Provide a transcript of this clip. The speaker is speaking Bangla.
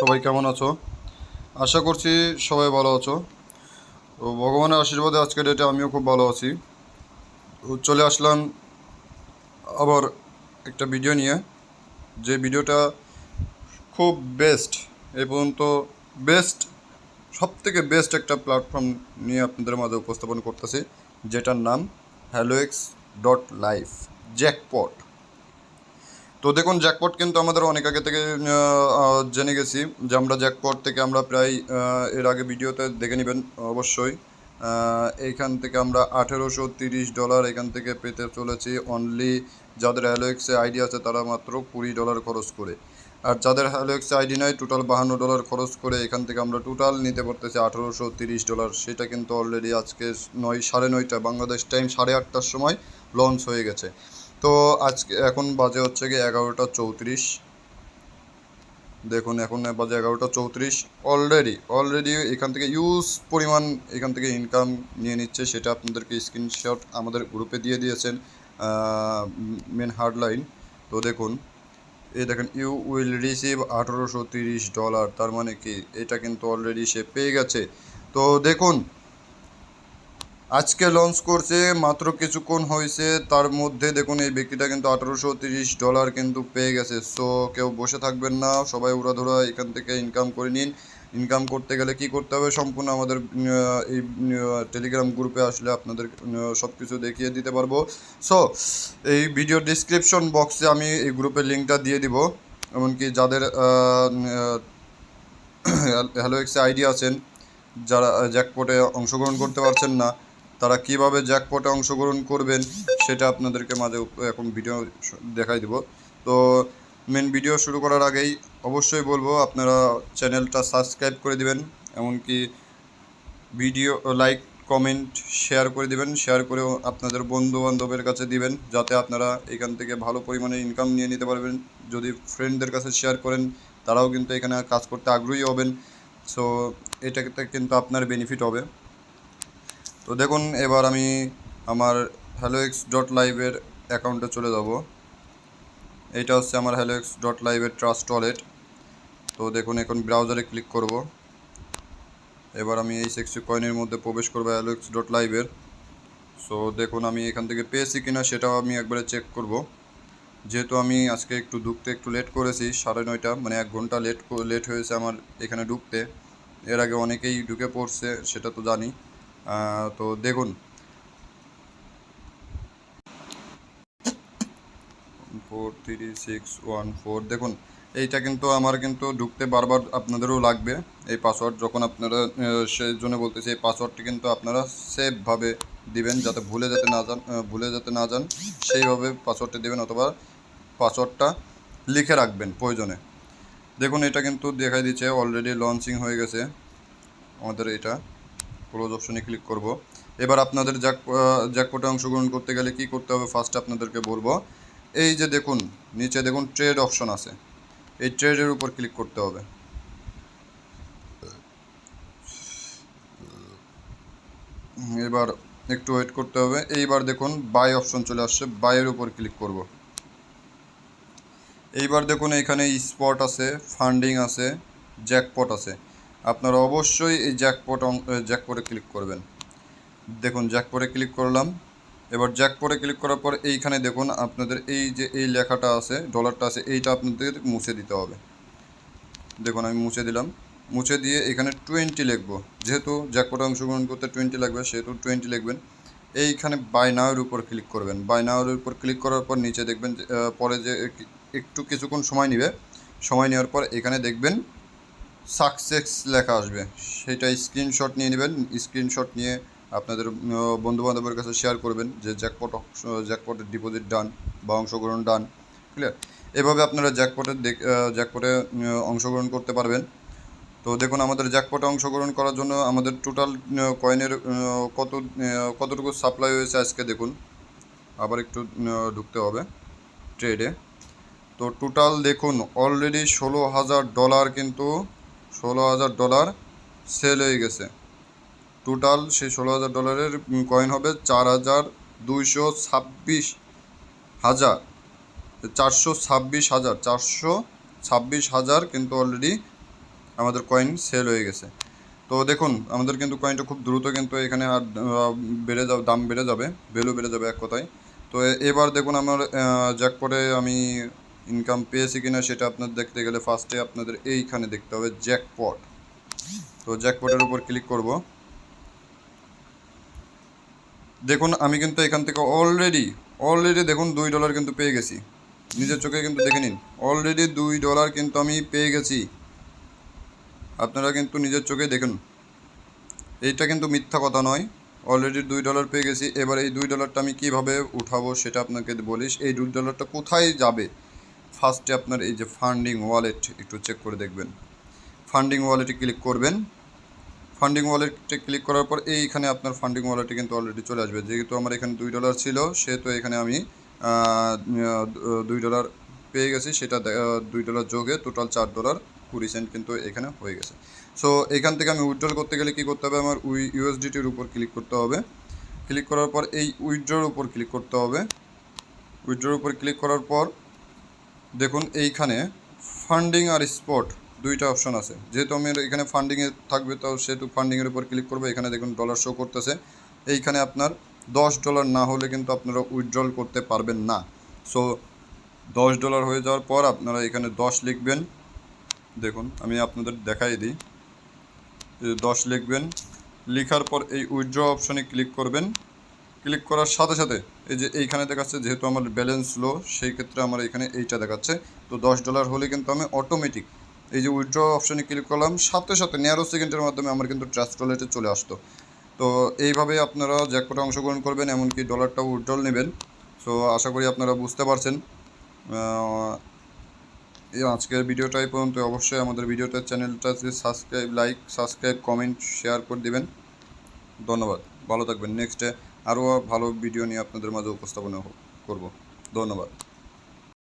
সবাই কেমন আছো? আশা করছি সবাই ভালো আছো। তো ভগবানের আশীর্বাদে আজকের ডেটে আমিও খুব ভালো আছি। তো চলে আসলাম আবার একটা ভিডিও নিয়ে। যে ভিডিওটা খুব বেস্ট এই পর্যন্ত বেস্ট সব থেকে বেস্ট একটা প্ল্যাটফর্ম নিয়ে আপনাদের মাঝে উপস্থাপন করতেছি, যেটার নাম হ্যালোএক্স ডট লাইফ জ্যাকপট তো দেখুন জ্যাকপট কিন্তু আমাদের অনেক আগে থেকে জেনে গেছি যে আমরা জ্যাকপট থেকে আমরা প্রায় এর আগে ভিডিওতে দেখে নেবেন অবশ্যই। এইখান থেকে আমরা আঠেরোশো তিরিশ ডলার এখান থেকে পেতে চলেছি অনলি যাদের হ্যালোএক্সে আইডি আছে তারা মাত্র কুড়ি ডলার খরচ করে। আর যাদের হ্যালোএক্সে আইডি নাই টোটাল বাহান্ন ডলার খরচ করে এখান থেকে আমরা টোটাল নিতে পারতেছি আঠেরোশো তিরিশ ডলার। সেটা কিন্তু অলরেডি আজকে নয়, সাড়ে নয়টা, বাংলাদেশ টাইম সাড়ে আটটার সময় লঞ্চ হয়ে গেছে। তো আজকে, এখন বাজে হচ্ছে কি এগারোটা চৌত্রিশ। দেখুন, এখন বাজে এগারোটা চৌত্রিশ। অলরেডি অলরেডি এখান থেকে ইউজ পরিমাণ এখান থেকে ইনকাম নিয়ে নিচ্ছে, সেটা আপনাদেরকে স্ক্রিনশট আমাদের গ্রুপে দিয়ে দিয়েছেন মেন হার্ডলাইন তো দেখুন, এই দেখেন ইউ উইল রিসিভ আঠেরোশো তিরিশ ডলার তার মানে কি? এটা কিন্তু অলরেডি সে পেয়ে গেছে। তো দেখুন আজকে লঞ্চ করছে, মাত্র কিছুক্ষণ হয়েছে, তার মধ্যে দেখুন এই ব্যক্তিটা কিন্তু আঠারোশো তিরিশ ডলার কিন্তু পেয়ে গেছে। সো কেউ বসে থাকবেন না, সবাই উড়াধুরা এখান থেকে ইনকাম করে নিন। ইনকাম করতে গেলে কি করতে হবে? সম্পূর্ণ আমাদের এই টেলিগ্রাম গ্রুপে আসলে আপনাদের সব কিছু দেখিয়ে দিতে পারব। সো এই ভিডিও ডিসক্রিপশন বক্সে আমি এই গ্রুপের লিঙ্কটা দিয়ে দিব। এমনকি যাদের হ্যালো এক্সে আইডি আছেন, যারা জ্যাকপটে অংশগ্রহণ করতে পারছেন না তারা কীভাবে জ্যাকপটে অংশগ্রহণ করবেন সেটা আপনাদেরকে মাঝে এখন ভিডিও দেখাই দিব। তো মেন ভিডিও শুরু করার আগেই অবশ্যই বলব, আপনারা চ্যানেলটা সাবস্ক্রাইব করে দিবেন, এমনকি ভিডিও লাইক কমেন্ট শেয়ার করে দিবেন শেয়ার করেও আপনাদের বন্ধু বান্ধবের কাছে দিবেন, যাতে আপনারা এখান থেকে ভালো পরিমাণে ইনকাম নিয়ে নিতে পারবেন। যদি ফ্রেন্ডদের কাছে শেয়ার করেন, তারাও কিন্তু এখানে কাজ করতে আগ্রহী হবেন। সো এটাতে কিন্তু আপনার বেনিফিট হবে। তো দেখুন, এবার আমি আমার হ্যালো এক্স ডট লাইভের অ্যাকাউন্টে চলে যাব। এইটা হচ্ছে আমার হ্যালো এক্স ডট লাইভের ট্রাস্ট ওয়ালেট তো দেখুন, এখন ব্রাউজারে ক্লিক করব। এবার আমি এই সেক্সি কয়েনের মধ্যে প্রবেশ করব হ্যালো এক্স ডট লাইভের সো দেখুন, আমি এখান থেকে পেয়েছি কিনা সেটাও আমি একবারে চেক করব। যেহেতু আমি আজকে একটু ঢুকতে একটু লেট করেছি, সাড়ে নয়টা মানে এক ঘণ্টা লেট লেট হয়েছে আমার এখানে ঢুকতে। এর আগে অনেকেই ঢুকে পড়ছে, সেটা তো জানি। তো দেখুন। Four three six one four দেখুন, এইটা কিন্তু আমার কিন্তু ঢুকতে বারবার আপনাদেরও লাগবে। এই পাসওয়ার্ড যখন আপনারা সেই জন্য বলতেছি, এই পাসওয়ার্ডটি কিন্তু আপনারা সেফভাবে দিবেন, যাতে ভুলে যেতে না যান ভুলে যেতে না যান। সেইভাবে পাসওয়ার্ডটি দেবেন অথবা পাসওয়ার্ডটা লিখে রাখবেন প্রয়োজনে। দেখুন, এটা কিন্তু দেখাই দিচ্ছে অলরেডি লঞ্চিং হয়ে গেছে। আমাদের এটা ক্লোজ অপশনে ক্লিক করব। এবার আপনাদের জ্যাক জ্যাকপটে অংশগ্রহণ করতে গেলে কি করতে হবে? ফার্স্ট আপনাদেরকে বলব, এই যে দেখুন, নিচে দেখুন ট্রেড অপশন আছে। এই ট্রেডের উপর ক্লিক করতে হবে। এবার একটু ওয়েট করতে হবে। এইবার দেখুন বাই অপশন চলে আসছে। বাইয়ের উপর ক্লিক করব। এইবার দেখুন, এখানে স্পট আছে ফান্ডিং আছে জ্যাকপট আছে। আপনারা অবশ্যই এই জ্যাকপট জ্যাকপটে ক্লিক করবেন। দেখুন জ্যাকপটে ক্লিক করলাম। এবার জ্যাকপটে ক্লিক করার পর এইখানে দেখুন, আপনাদের এই যে, এই লেখাটা আছে ডলারটা আছে, এইটা আপনাদের মুছে দিতে হবে। দেখুন, আমি মুছে দিলাম। মুছে দিয়ে এখানে টোয়েন্টি লিখব। যেহেতু জ্যাকপটে অংশগ্রহণ করতে টোয়েন্টি লাগবে, সেহেতু টোয়েন্টি লিখবেন। এইখানে বাই নাওয়ের উপর ক্লিক করবেন। বাই নাওয়ের উপর ক্লিক করার পর নিচে দেখবেন পরে যে, একটু কিছুক্ষণ সময় নেবে। সময় নেওয়ার পর এখানে দেখবেন সাকসেস লেখা আসবে। সেটা স্ক্রিনশট নিয়ে নেবেন। স্ক্রিনশট নিয়ে আপনাদের বন্ধু বান্ধবের কাছে শেয়ার করবেন যে জ্যাকপট জ্যাকপটের ডিপোজিট ডান বা অংশগ্রহণ ডান ক্লিয়ার এভাবে আপনারা জ্যাকপটের জ্যাকপটে অংশগ্রহণ করতে পারবেন। তো দেখুন, আমাদের জ্যাকপটে অংশগ্রহণ করার জন্য আমাদের টোটাল কয়েনের কত কতটুকু সাপ্লাই হয়েছে আজকে দেখুন। আবার একটু ঢুকতে হবে ট্রেডে তো টোটাল দেখুন অলরেডি ষোলো হাজার ডলার কিন্তু ষোলো হাজার ডলার সেল হয়ে গেছে। টোটাল সেই ষোলো হাজার ডলারের কয়েন হবে চার হাজার দুইশো ছাব্বিশ হাজার। চারশো ছাব্বিশ হাজার, চারশো ছাব্বিশ হাজার কিন্তু অলরেডি আমাদের কয়েন সেল হয়ে গেছে। তো দেখুন, আমাদের কিন্তু কয়েনটা খুব দ্রুত কিন্তু এখানে আর বেড়ে যাবে, দাম বেড়ে যাবে ভ্যালু বেড়ে যাবে এক কথায়। তো এবার দেখুন আমার জ্যাকপটে আমি ইনকাম পেয়েছি কিনা সেটা আপনার দেখতে গেলে ফার্স্টে আপনাদের এইখানে দেখতে হবে জ্যাকপট তো জ্যাকপটের উপর ক্লিক করব। দেখুন, আমি কিন্তু এখান থেকে অলরেডি অলরেডি দেখুন দুই ডলার কিন্তু পেয়ে গেছি। নিজের চোখে কিন্তু দেখে নিন অলরেডি দুই ডলার কিন্তু আমি পেয়ে গেছি। আপনারা কিন্তু নিজের চোখে দেখুন। এইটা কিন্তু মিথ্যা কথা নয় অলরেডি দুই ডলার পেয়ে গেছি। এবার এই দুই ডলারটা আমি কীভাবে উঠাবো সেটা আপনাকে বলিস। এই দুই ডলারটা কোথায় যাবে? ফার্স্টে আপনার এই যে ফান্ডিং ওয়ালেট একটু চেক করে দেখবেন। ফান্ডিং ওয়ালেটে ক্লিক করবেন। ফান্ডিং ওয়ালেটে ক্লিক করার পর এইখানে আপনার ফান্ডিং ওয়ালেটে কিন্তু অলরেডি চলে আসবে। যেহেতু আমার এখানে দুই ডলার ছিল, সেহেতু এখানে আমি দুই ডলার পেয়ে গেছি, সেটা দুই ডলার যোগে টোটাল চার ডলার কুড়ি সেন্ট কিন্তু এখানে হয়ে গেছে। সো এখান থেকে আমি উইথড্রল করতে গেলে কী করতে হবে? আমার উই ইউএসডিটির উপর ক্লিক করতে হবে। ক্লিক করার পর এই উইথড্রর উপর ক্লিক করতে হবে। উইথড্রর উপর ক্লিক করার পর দেখুন, এইখানে ফান্ডিং আর স্পট দুইটা অপশন আছে। যেহেতু আমি এখানে ফান্ডিংয়ে থাকবে, তো সেহেতু ফান্ডিংয়ের উপর ক্লিক করব। এখানে দেখুন ডলার শো করতেছে। এইখানে আপনার দশ ডলার না হলে কিন্তু আপনারা উইথড্রল করতে পারবেন না। সো দশ ডলার হয়ে যাওয়ার পর আপনারা এখানে দশ লিখবেন। দেখুন, আমি আপনাদের দেখাই দিই। দশ লিখবেন। লেখার পর এই উইথড্র অপশনে ক্লিক করবেন। ক্লিক করার সাথে সাথে এই যে এইখানে দেখাচ্ছে, যেহেতু আমার ব্যালেন্স লো সেই ক্ষেত্রে আমার এখানে এইটা দেখাচ্ছে। তো দশ ডলার হলে কিন্তু আমি অটোমেটিক এই যে উইথড্র অপশানে ক্লিক করলাম, সাথে সাথে ন্যারো সেকেন্ডের মাধ্যমে আমার কিন্তু ট্রাস্ট ওয়ালেটে চলে আসতো। তো এইভাবে আপনারা জ্যাকপটে অংশগ্রহণ করবেন, এমনকি ডলারটাও উইথড্রল নেবেন। সো আশা করি আপনারা বুঝতে পারছেন। আজকের ভিডিওটা এই পর্যন্ত। অবশ্যই আমাদের ভিডিওটা চ্যানেলটা subscribe like subscribe comment share করে দিবেন। ধন্যবাদ। ভালো থাকবেন। নেক্সটে আরও ভালো ভিডিও নিয়ে আপনাদের মাঝে উপস্থাপনা করব। ধন্যবাদ।